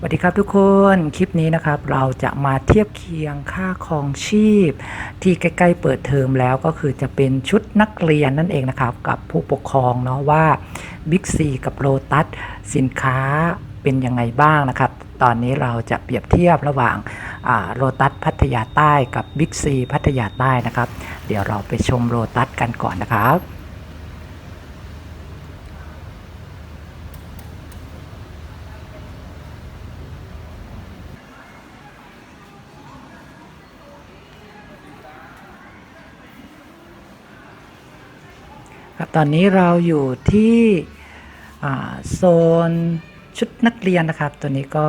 สวัสดีครับทุกคนคลิปนี้นะครับ เราจะมาเทียบเคียงค่าครองชีพ ที่ใกล้ๆเปิดเทอมแล้วก็คือจะเป็นชุดนักเรียนนั่นเองนะครับ กับผู้ปกครองเนาะว่า Big C กับโ o ตัสสินค้าเป็นยังไงบ้างนะครับ ตอนนี้เราจะเปรียบเทียบระหว่างโ o ตัสพัทยาใต้กับ Big C พัทยาใต้นะครับ เดี๋ยวเราไปชมโ o ตัสกันก่อนนะครับ ครับตอนนี้เราอยู่ที่โซนชุดนักเรียนนะครับ ตัวนี้ก็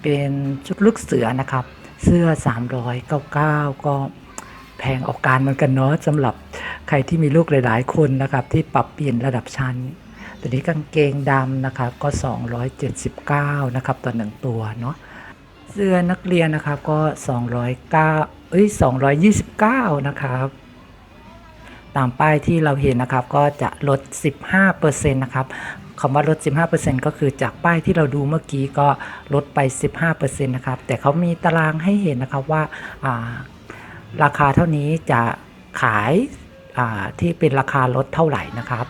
เป็นชุดลูกเสือนะครับ เสื้อ 399 ก็แพงออกการเหมือนกันเนาะสำหรับใครที่มีลูกหลาย ๆ คนนะครับ ที่ปรับเปลี่ยนระดับชั้น ตัวนี้กางเกงดำนะครับก็ 279 นะครับต่อหนึ่งตัวเนาะเสื้อนักเรียนนะครับก็ 209เอ้ย229 นะครับ ตามป้ายที่เราเห็นนะครับก็จะลด 15%นะครับคำว่าลด 15%ก็คือจากป้ายที่เราดูเมื่อกี้ก็ลดไป 15%นะครับแต่เขามีตารางให้เห็นนะครับว่าาราคาเท่านี้จะขายาที่เป็นราคาลดเท่าไหร่นะครับ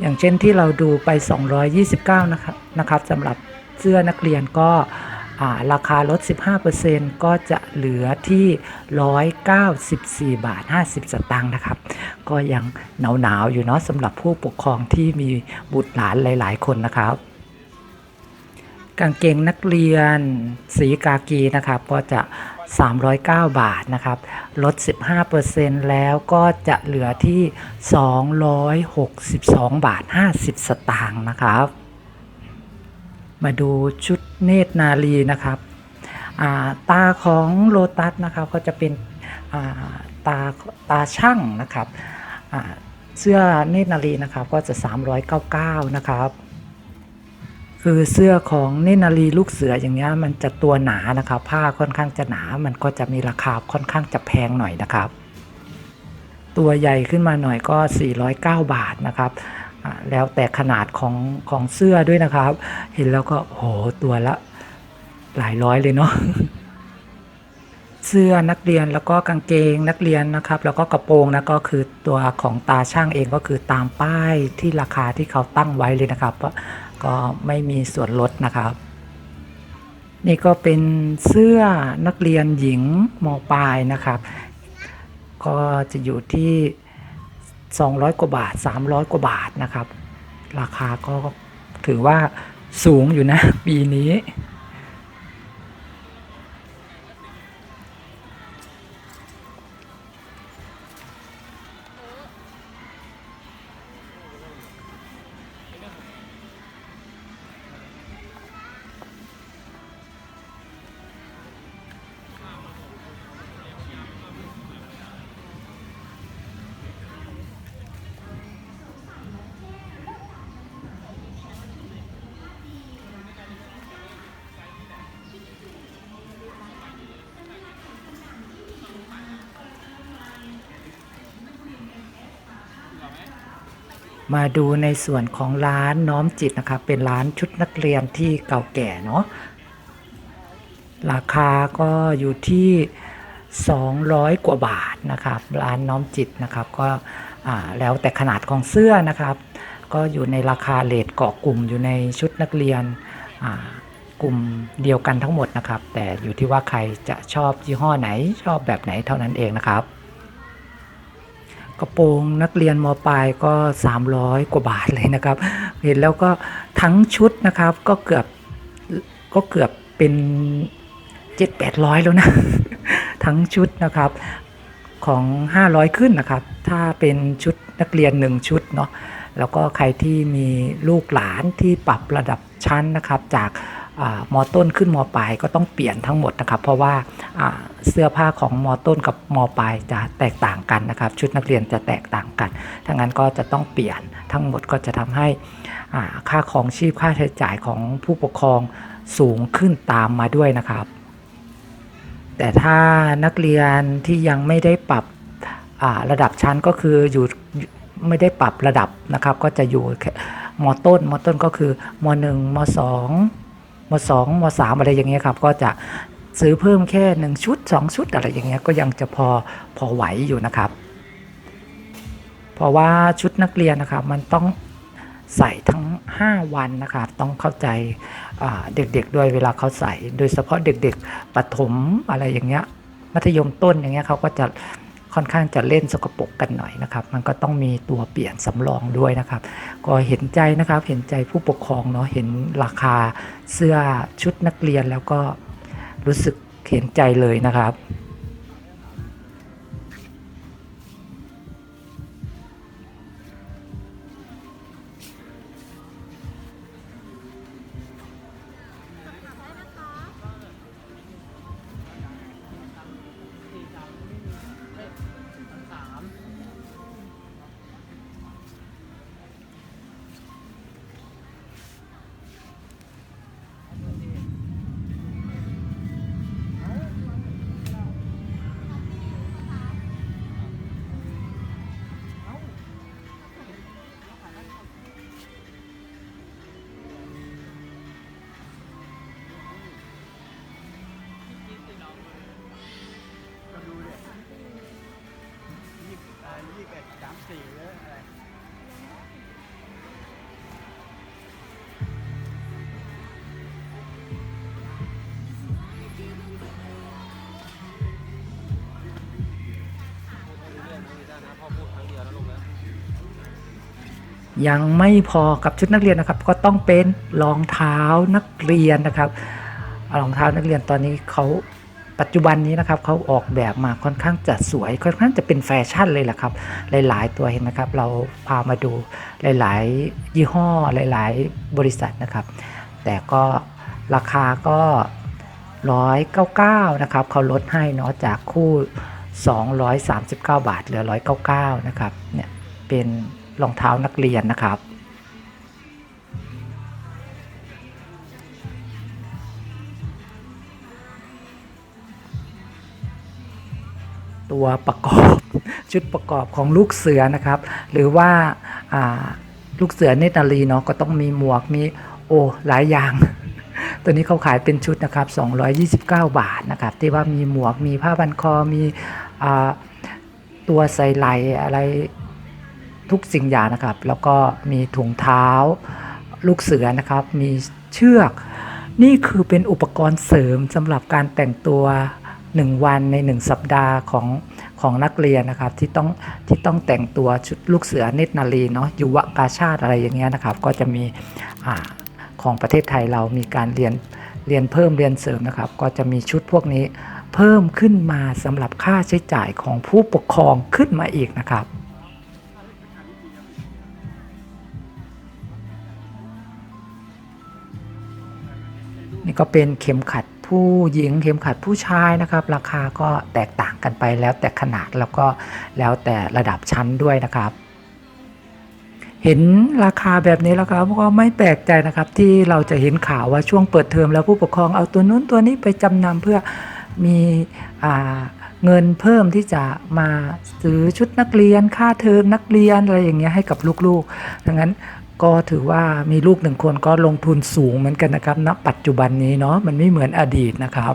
อย่างเช่นที่เราดูไป 229 นะครับนะครับสำหรับเสื้อนักเรียนก็ ราคาลด 15%ก็จะเหลือที่ 194 บาท 50 สตางค์นะครับ ก็ยังหนาวๆอยู่เนาะสำหรับผู้ปกครองที่มีบุตรหลานหลาย ๆ คนนะครับกางเกงนักเรียนสีกากีนะครับก็จะ 309 บาทนะครับลด 15%แล้วก็จะเหลือที่ 262 บาท 50 สตางค์นะครับ มาดูชุดเนตรนารีนะครับาตาของโลตัสนะครับก็จะเป็นาตาตาช่างนะครับเสื้อเนตรนารีนะครับก็จะ 399 นะครับ คือเสื้อของเนตรนารีลูกเสืออย่างเงี้ยมันจะตัวหนานะครับ ผ้าค่อนข้างจะหนา มันก็จะมีราคาค่อนข้างจะแพงหน่อยนะครับ ตัวใหญ่ขึ้นมาหน่อยก็ 409 บาทนะครับ แล้วแต่ขนาดของของเสื้อด้วยนะครับ เห็นแล้วก็โหตัวละหลายร้อยเลยเนาะเสื้อนักเรียนแล้วก็กางเกงนักเรียนนะครับ แล้วก็กระโปรงนะก็คือตัวของตาช่างเองก็คือตามป้ายที่ราคาที่เขาตั้งไว้เลยนะครับก็ไม่มีส่วนลดนะครับ นี่ก็เป็นเสื้อนักเรียนหญิงมปลายนะครับ ก็จะอยู่ที่ 200 กว่าบาท 300 กว่าบาทนะครับ ราคาก็ถือว่าสูงอยู่นะ ปีนี้ มาดูในส่วนของร้านน้อมจิตนะครับเป็นร้านชุดนักเรียนที่เก่าแก่เนาะราคาก็อยู่ที่ 200 กว่าบาทนะครับ ร้านน้อมจิตนะครับก็อ่าแล้วแต่ขนาดของเสื้อนะครับ ก็อยู่ในราคาเลทเกาะกลุ่มอยู่ในชุดนักเรียนอ่ากลุ่มเดียวกันทั้งหมดนะครับ แต่อยู่ที่ว่าใครจะชอบยี่ห้อไหนชอบแบบไหนเท่านั้นเองนะครับ กระโปรงนักเรียนมปลายก็ 300 กว่าบาทเลยนะครับ เห็นแล้วก็ทั้งชุดนะครับก็เกือบก็เกือบเป็น 7 800 แล้วนะ ทั้งชุดนะครับของ 500 ขึ้นนะครับ ถ้าเป็นชุดนักเรียน 1 ชุดเนาะแล้วก็ใครที่มีลูกหลานที่ปรับระดับชั้นนะครับจาก มอต้นขึ้นมอปลายก็ต้องเปลี่ยนทั้งหมดนะครับ เพราะว่าเสื้อผ้าของมอต้นกับมอปลายจะแตกต่างกันนะครับ ชุดนักเรียนจะแตกต่างกันถ้างั้นก็จะต้องเปลี่ยนทั้งหมดก็จะทำให้ค่าของชีพค่าใช้จ่ายของผู้ปกครองสูงขึ้นตามมาด้วยนะครับ แต่ถ้านักเรียนที่ยังไม่ได้ปรับระดับชั้นก็คืออยู่ไม่ได้ปรับระดับนะครับ ก็จะอยู่แค่มต้นมอต้นก็คือมอหนึ่งมอสอง มสามอะไรอย่างเงี้ยครับก็จะซื้อเพิ่มแค่หนึ่งชุดสองชุดอะไรอย่างเงี้ยก็ยังจะพอพอไหวอยู่นะครับ เพราะว่าชุดนักเรียนนะครับมันต้องใส่ทั้ง 5 วันนะครับต้องเข้าใจเด็กๆด้วยเวลาเขาใส่ โดยเฉพาะเด็กๆประถมอะไรอย่างเงี้ยมัธยมต้นอย่างเงี้ยเขาก็จะ ค่อนข้างจะเล่นสกปรกกันหน่อยนะครับ มันก็ต้องมีตัวเปลี่ยนสำรองด้วยนะครับ ก็เห็นใจนะครับ เห็นใจผู้ปกครองเนาะ เห็นราคาเสื้อชุดนักเรียนแล้วก็รู้สึกเห็นใจเลยนะครับ ยังไม่พอกับชุดนักเรียนนะครับ ก็ต้องเป็นรองเท้านักเรียนนะครับรองเท้านักเรียนตอนนี้เขาปัจจุบันนี้นะครับเขาออกแบบมาค่อนข้างจะสวย ค่อนข้างจะเป็นแฟชั่นเลยแหละครับ หลาย ๆ ตัวเห็นไหมครับ เราพามาดูหลาย ๆ ยี่ห้อหลาย ๆ บริษัทนะครับ แต่ก็ราคาก็ 199 นะครับเขาลดให้เนาะจากคู่ 239 บาทเหลือ 199 นะครับเนี่ยเป็น รองเท้านักเรียนนะครับ ตัวประกอบชุดประกอบของลูกเสือนะครับ หรือว่าาลูกเสือเนตรนารีเนาะก็ต้องมีหมวกมีโอ้หลายอย่าง ตัวนี้เขาขายเป็นชุดนะครับ 229 บาทนะครับ ที่ว่ามีหมวกมีผ้าพันคอมีอ่าตัวใส่ไหลอะไร ทุกสิ่งอย่างนะครับ แล้วก็มีถุงเท้า ลูกเสือนะครับ มีเชือก นี่คือเป็นอุปกรณ์เสริมสำหรับการแต่งตัว 1 วันใน 1 สัปดาห์ของของนักเรียนนะครับที่ต้องที่ต้องแต่งตัวชุดลูกเสือเนตรนารีเนาะยุวกาชาติอะไรอย่างเงี้ยนะครับ ก็จะมีอาของประเทศไทยเรามีการเรียนเรียนเพิ่มเรียนเสริมนะครับ ก็จะมีชุดพวกนี้เพิ่มขึ้นมาสำหรับค่าใช้จ่ายของผู้ปกครองขึ้นมาอีกนะครับ นี่ก็เป็นเข็มขัดผู้หญิงเข็มขัดผู้ชายนะครับ ราคาก็แตกต่างกันไปแล้วแต่ขนาดแล้วก็แล้วแต่ระดับชั้นด้วยนะครับ เห็นราคาแบบนี้แล้วครับก็ไม่แปลกใจนะครับ ที่เราจะเห็นข่าวว่าช่วงเปิดเทอมแล้วผู้ปกครองเอาตัวนู้นตัวนี้ไปจำนำเพื่อมีอเงินเพิ่มที่จะมาซื้อชุดนักเรียนค่าเทอมนักเรียนอะไรอย่างเงี้ยให้กับลูกๆดังนั้น ก็ถือว่ามีลูกหนึ่งคนก็ลงทุนสูงเหมือนกันนะครับณปัจจุบันนี้เนาะมันไม่เหมือนอดีตนะครับ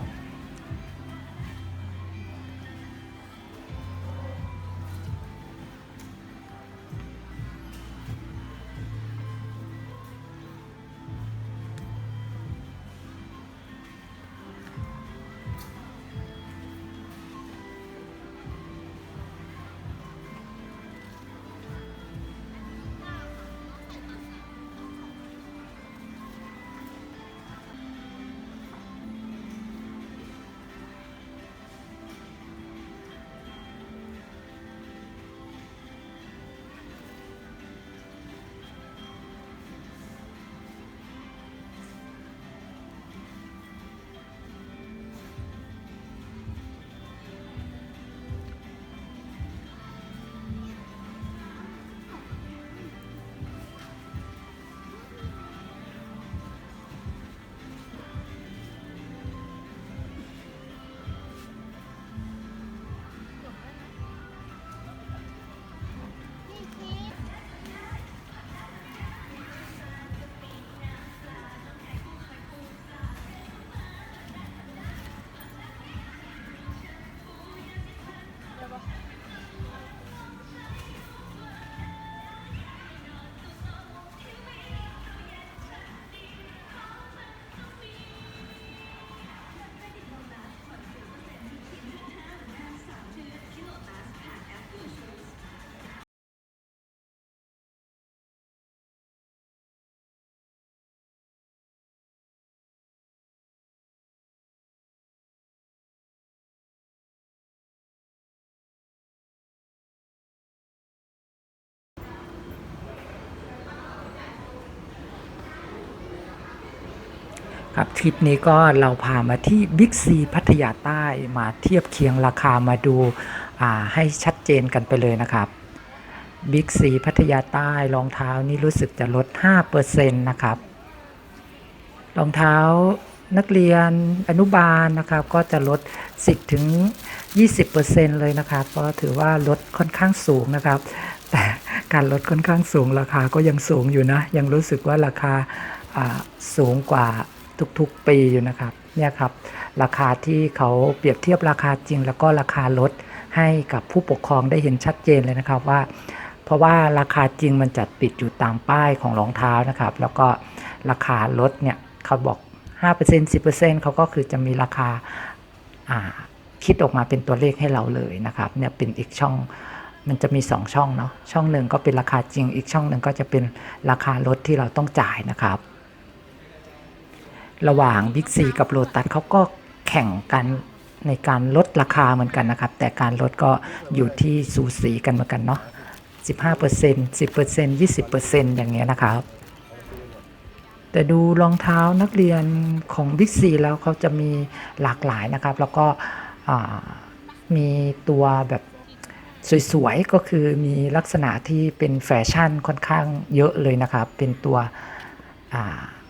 ครับทริปนี้ก็เราพามาที่บิ๊กซีพัทยาใต้มาเทียบเคียงราคามาดูาให้ชัดเจนกันไปเลยนะครับบิ๊กซีพัทยาใต้รองเท้านี่รู้สึกจะลด 5%นะครับรองเท้านักเรียนอนุบาลนะครับก็จะลด 10 ถึง 20%เลยนะครับ ก็ถือว่าลดค่อนข้างสูงนะครับ แต่การลดค่อนข้างสูงราคาก็ยังสูงอยู่นะ ยังรู้สึกว่าราคาาสูงกว่า ทุกๆปีอยู่นะครับเนี่ยครับราคาที่เขาเปรียบเทียบราคาจริง แล้วก็ราคาลดให้กับผู้ปกครองได้เห็นชัดเจนเลยนะครับว่า เพราะว่าราคาจริงมันจะติดอยู่ตามป้ายของรองเท้านะครับ แล้วก็ราคาลดเนี่ยเขาบอก 5% 10%เขาก็คือจะมีราคาอ่าคิดออกมาเป็นตัวเลขให้เราเลยนะครับเนี่ยเป็นอีกช่องมันจะมี 2 ช่องเนาะช่องหนึ่งก็เป็นราคาจริงอีกช่องหนึ่งก็จะเป็นราคารถที่เราต้องจ่ายนะครับ ระหว่าง Big C กับโ o ตัสเขาก็แข่งกันในการลดราคาเหมือนกันนะครับ แต่การลดก็อยู่ที่สูสีกันเหมือนกันเนาะ15% 10% 20%อย่างเงี้ยนะครับ แต่ดูรองเท้านักเรียนของ Big C แล้วเขาจะมีหลากหลายนะครับ แล้วก็มีตัวแบบสวยๆ ก็คือมีลักษณะที่เป็นแฟชั่นค่อนข้างเยอะเลยนะครับ เป็นตัว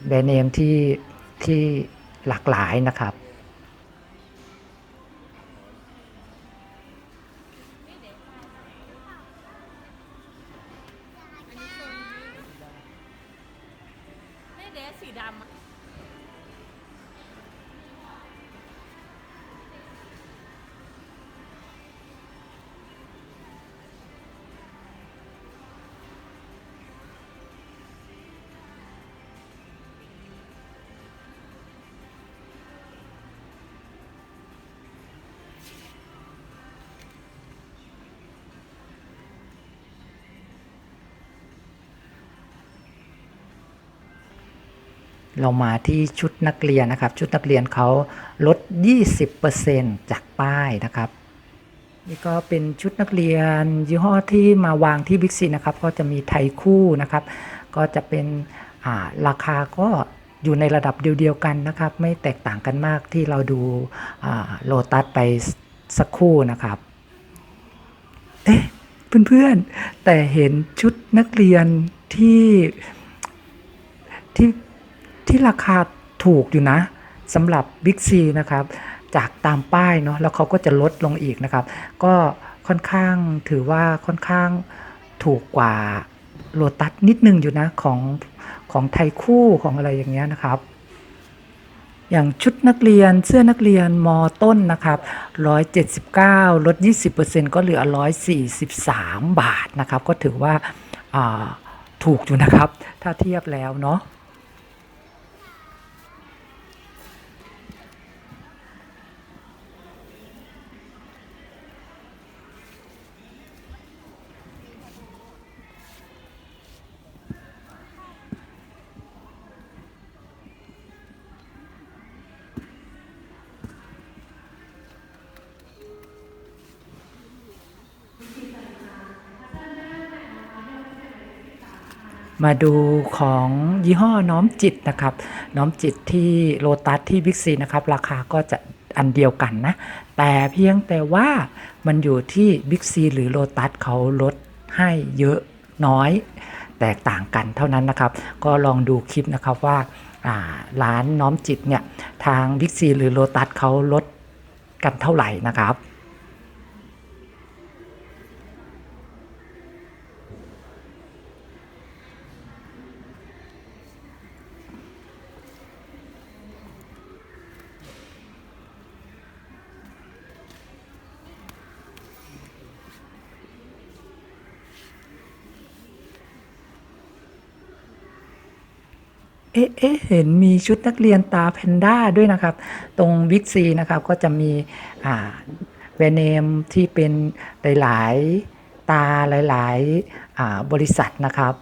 แบรนด์เนมที่ ที่หลากหลายนะครับไม่เดสสีดำอะ เรามาที่ชุดนักเรียนนะครับ ชุดนักเรียนเขาลด 20%จากป้ายนะครับนี่ก็เป็นชุดนักเรียนยี่ห้อที่มาวางที่บิ๊กซีนะครับ ก็จะมีไทยคู่นะครับ ก็จะเป็นาราคาก็อยู่ในระดับเดียวกันนะครับ ไม่แตกต่างกันมากที่เราดูโลตัสไปสักคู่นะครับ เอ๊ะเพื่อนๆ แต่เห็นชุดนักเรียนที่ที่ ที่ราคาถูกอยู่นะสำหรับ Big C นะครับจากตามป้ายเนาะแล้วเขาก็จะลดลงอีกนะครับ ก็ค่อนข้างถือว่าค่อนข้างถูกกว่าโลตัสนิดนึงอยู่นะของของไทยคู่ของอะไรอย่างเงี้ยนะครับ อย่างชุดนักเรียนเสื้อนักเรียนมต้นนะครับ 179 ลด 20%ก็เหลือ 143 บาทนะครับ ก็ถือว่าอ่าถูกอยู่นะครับ ถ้าเทียบแล้วเนาะ มาดูของยี่ห้อน้อมจิตนะครับ น้อมจิตที่โลตัสที่บิ๊กซีนะครับ ราคาก็จะอันเดียวกันนะ แต่เพียงแต่ว่ามันอยู่ที่บิ๊กซีหรือโลตัสเขาลดให้เยอะน้อยแตกต่างกันเท่านั้นนะครับ ก็ลองดูคลิปนะครับว่าร้านน้อมจิตเนี่ย ทางบิ๊กซีหรือโลตัสเขาลดกันเท่าไหร่นะครับ เอ๊ะเอ๊ะเห็นมีชุดนักเรียนตาแพนด้าด้วยนะครับ ตรงวิกซีนะครับก็จะมีอ่าแบรนด์เนมที่เป็นหลาย ๆ ตาหลาย ๆ บริษัทนะครับ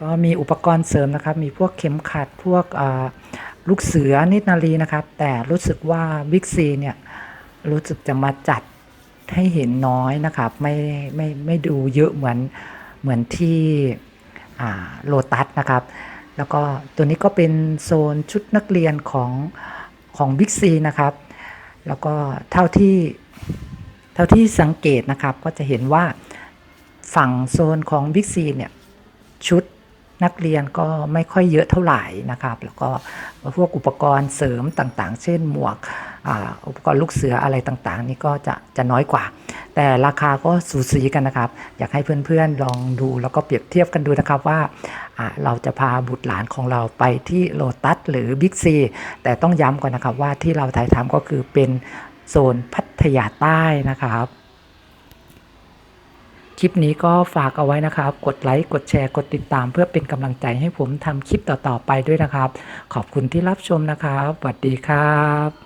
ก็มีอุปกรณ์เสริมนะครับ มีพวกเข็มขัดพวกลูกเสือนิดนารีนะครับ แต่รู้สึกว่าบิ๊กซีเนี่ยรู้สึกจะมาจัดให้เห็นน้อยนะครับ ไม่ไม่ไม่ดูเยอะเหมือนเหมือนที่โลตัสนะครับ แล้วก็ตัวนี้ก็เป็นโซนชุดนักเรียนของของบิ๊กซีนะครับ แล้วก็เท่าที่เท่าที่สังเกตนะครับก็จะเห็นว่าฝั่งโซนของบิ๊กซีเนี่ยชุด นักเรียนก็ไม่ค่อยเยอะเท่าไหร่นะครับ แล้วก็พวกอุปกรณ์เสริมต่างๆ เช่นหมวกอ,อุปกรณ์ลูกเสืออะไรต่างๆ นี่ก็จะจะน้อยกว่า แต่ราคาก็สูสีกันนะครับ อยากให้เพื่อนๆลองดูแล้วก็เปรียบเทียบกันดูนะครับว่าเราจะพาบุตรหลานของเราไปที่โลตัสหรือบิ๊กซีแต่ต้องย้ำก่อนนะครับว่าที่เราถ่ายทำก็คือเป็นโซนพัทยาใต้นะครับ ลิปนี้ก็ฝากเอาไว้นะครับ กดไลค์ กดแชร์ กดติดตาม เพื่อเป็นกำลังใจให้ผมทำคลิปต่อๆไปด้วยนะครับ ขอบคุณที่รับชมนะครับสวัสดีครับ